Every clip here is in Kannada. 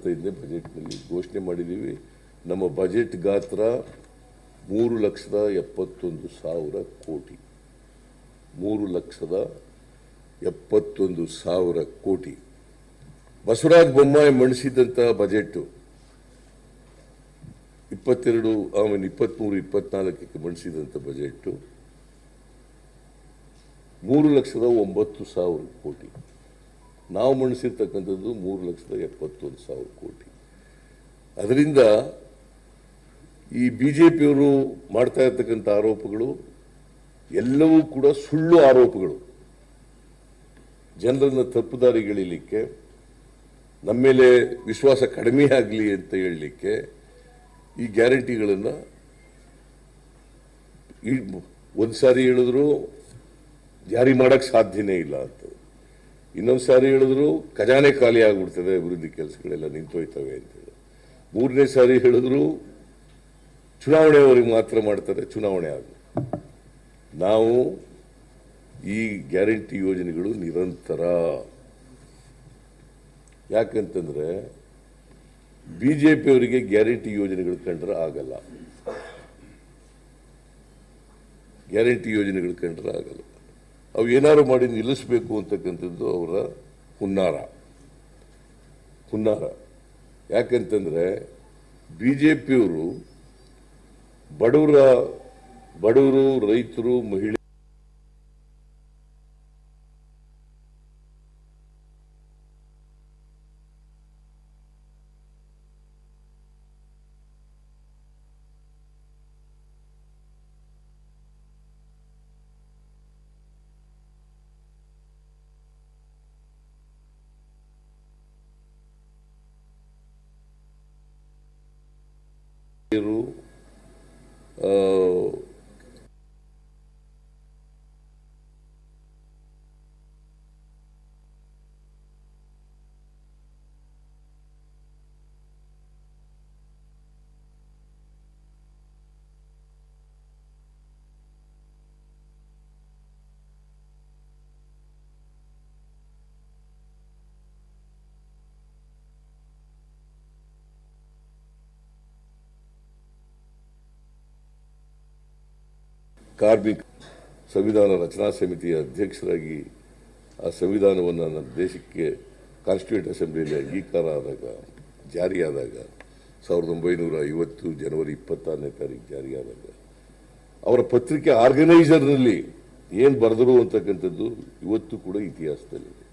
ಇಪ್ಪತ್ತೈದನೇ ಬಜೆಟ್ನಲ್ಲಿ ಘೋಷಣೆ ಮಾಡಿದ್ದೀವಿ. ನಮ್ಮ ಬಜೆಟ್ ಗಾತ್ರ ಮೂರು ಲಕ್ಷದ ಎಪ್ಪತ್ತೊಂದು ಸಾವಿರ ಕೋಟಿ. ಮೂರು ಲಕ್ಷದ ಎಪ್ಪತ್ತೊಂದು ಸಾವಿರ ಕೋಟಿ. ಬಸವರಾಜ ಬೊಮ್ಮಾಯಿ ಮಂಡಿಸಿದಂತಹ ಬಜೆಟ್ಟು ಇಪ್ಪತ್ತೆರಡು ಆಮೇಲೆ ಇಪ್ಪತ್ತ್ಮೂರು ಇಪ್ಪತ್ನಾಲ್ಕಕ್ಕೆ ಮಂಡಿಸಿದಂಥ ಬಜೆಟ್ಟು ಮೂರು ಲಕ್ಷದ ಒಂಬತ್ತು ಸಾವಿರ ಕೋಟಿ. ನಾವು ಮಂಡಿಸಿರ್ತಕ್ಕಂಥದ್ದು ಮೂರು ಲಕ್ಷದ ಎಪ್ಪತ್ತೊಂದು ಸಾವಿರ ಕೋಟಿ. ಅದರಿಂದ ಈ ಬಿ ಜೆ ಪಿಯವರು ಮಾಡ್ತಾ ಇರ್ತಕ್ಕಂಥ ಆರೋಪಗಳು ಎಲ್ಲವೂ ಕೂಡ ಸುಳ್ಳು ಆರೋಪಗಳು. ಜನರನ್ನು ತಪ್ಪುದಾರಿಗಳಿಲಿಕ್ಕೆ ನಮ್ಮ ಮೇಲೆ ವಿಶ್ವಾಸ ಕಡಿಮೆ ಆಗಲಿ ಅಂತ ಹೇಳಲಿಕ್ಕೆ ಈ ಗ್ಯಾರಂಟಿಗಳನ್ನು ಒಂದು ಸಾರಿ ಹೇಳಿದ್ರು ಜಾರಿ ಮಾಡೋಕ್ಕೆ ಸಾಧ್ಯನೇ ಇಲ್ಲ ಅಂತ. ಇನ್ನೊಂದು ಸಾರಿ ಹೇಳಿದ್ರು, ಖಜಾನೆ ಖಾಲಿ ಆಗ್ಬಿಡ್ತದೆ, ಅಭಿವೃದ್ಧಿ ಕೆಲಸಗಳೆಲ್ಲ ನಿಂತೋಯ್ತವೆ ಅಂತೇಳಿ ಮೂರನೇ ಸಾರಿ ಹೇಳಿದ್ರು ಚುನಾವಣೆಯವರಿಗೆ ಮಾತ್ರ ಮಾಡ್ತಾರೆ, ಚುನಾವಣೆ ಆಗಲಿ. ನಾವು ಈ ಗ್ಯಾರಂಟಿ ಯೋಜನೆಗಳು ನಿರಂತರ. ಯಾಕಂತಂದ್ರೆ ಬಿ ಜೆ ಪಿಯವರಿಗೆ ಗ್ಯಾರಂಟಿ ಯೋಜನೆಗಳು ಕಂಡ್ರೆ ಆಗಲ್ಲ. ಗ್ಯಾರಂಟಿ ಯೋಜನೆಗಳು ಕಂಡ್ರೆ ಆಗಲ್ಲ. ಅವು ಏನಾರು ಮಾಡಿ ನಿಲ್ಲಿಸಬೇಕು ಅಂತಕ್ಕಂಥದ್ದು ಅವರ ಹುನ್ನಾರ. ಹುನ್ನಾರ. ಯಾಕಂತಂದ್ರೆ ಬಿ ಜೆ ಪಿಯವರು ಬಡವರ, ಬಡವರು, ರೈತರು, ಮಹಿಳೆ ಆ, ಕಾರ್ಮಿಕ ಸಂವಿಧಾನ ರಚನಾ ಸಮಿತಿಯ ಅಧ್ಯಕ್ಷರಾಗಿ ಆ ಸಂವಿಧಾನವನ್ನು ನಮ್ಮ ದೇಶಕ್ಕೆ ಕಾನ್ಸ್ಟಿಟ್ಯೂಟ್ ಅಸೆಂಬ್ಲಿಯಲ್ಲಿ ಅಂಗೀಕಾರ ಆದಾಗ ಜಾರಿಯಾದಾಗ, ಸಾವಿರದ ಒಂಬೈನೂರ ಐವತ್ತು ಜನವರಿ ಇಪ್ಪತ್ತಾರನೇ ತಾರೀಕು ಜಾರಿಯಾದಾಗ, ಅವರ ಪತ್ರಿಕೆ ಆರ್ಗನೈಸರ್ನಲ್ಲಿ ಏನು ಬರೆದರು ಅಂತಕ್ಕಂಥದ್ದು ಇವತ್ತು ಕೂಡ ಇತಿಹಾಸದಲ್ಲಿದೆ.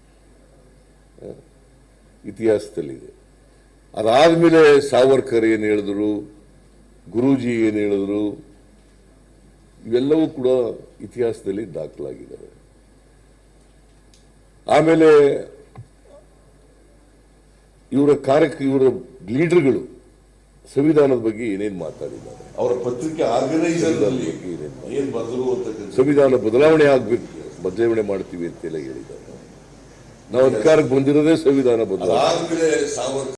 ಇತಿಹಾಸದಲ್ಲಿದೆ. ಅದಾದಮೇಲೆ ಸಾವರ್ಕರ್ ಏನು ಹೇಳಿದ್ರು, ಗುರೂಜಿ ಏನು ಹೇಳಿದ್ರು ಇವೆಲ್ಲವೂ ಕೂಡ ಇತಿಹಾಸದಲ್ಲಿ ದಾಖಲಾಗಿದ್ದಾವೆ. ಆಮೇಲೆ ಇವರ ಕಾರ್ಯ ಇವರ ಲೀಡರ್ಗಳು ಸಂವಿಧಾನದ ಬಗ್ಗೆ ಏನೇನು ಮಾತಾಡಿದ್ದಾರೆ? ಅವರ ಪತ್ರಿಕೆ ಸಂವಿಧಾನ ಬದಲಾವಣೆ ಆಗ್ಬೇಕು ಬದಲಾವಣೆ ಮಾಡ್ತೀವಿ ಅಂತೆಲ್ಲ ಹೇಳಿದ್ದಾರೆ. ನಾವು ಅಧಿಕಾರಕ್ಕೆ ಬಂದಿರೋದೇ ಸಂವಿಧಾನ ಬದಲಾವಣೆ.